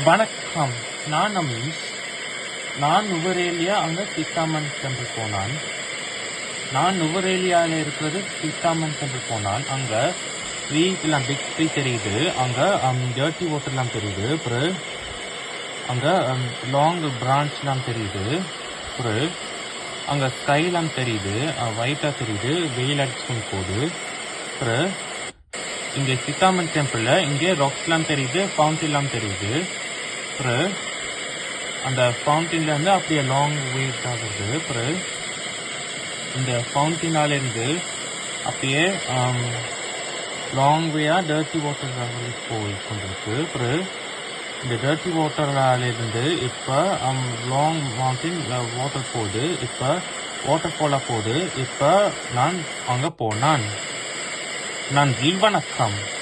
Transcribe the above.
வணக்கம். நான் அமீஷ். நான் நுவரேலியா அங்கே சீத்தாமன் சென்று போனான். நான் நுவரேலியாவில் இருக்கிறது சீத்தாமன் சென்று போனான். அங்கே ஸ்ட்ரீட்லாம் பிக் ஸ்ட்ரீட் தெரியுது. அங்கே டர்ட்டி வாட்டர் தெரியுது. அப்புறம் அங்கே லாங் பிரான்ச்லாம் தெரியுது. அப்புறம் அங்கே ஸ்கைலாம் தெரியுது. ஒயிட்டாக தெரியுது. வெயில் அடிச்சுன்னு போகுது அப்புறம் இங்கே சித்தாமன் டெம்பிளில் இங்கே ராக்ஸ் தெரியுது ஃபவுண்டன் தெரியுது. அப்புறம் அந்த ஃபவுண்டன்ல இருந்து அப்படியே லாங் வெயிட் ஆகுது அப்புறம் இந்த ஃபவுண்டினாலேருந்து அப்படியே லாங் வேயா டர்ட்டி வாட்டர் போய் கொண்டிருக்கு. அப்புறம் இந்த டர்ட்டி வாட்டர்லேருந்து இப்போ லாங் மவுண்டன் வாட்டர் போகுது இப்போ வாட்டர் ஃபாலாக போகுது. இப்போ நான் அங்கே போனான். நன்றி வணக்கம்.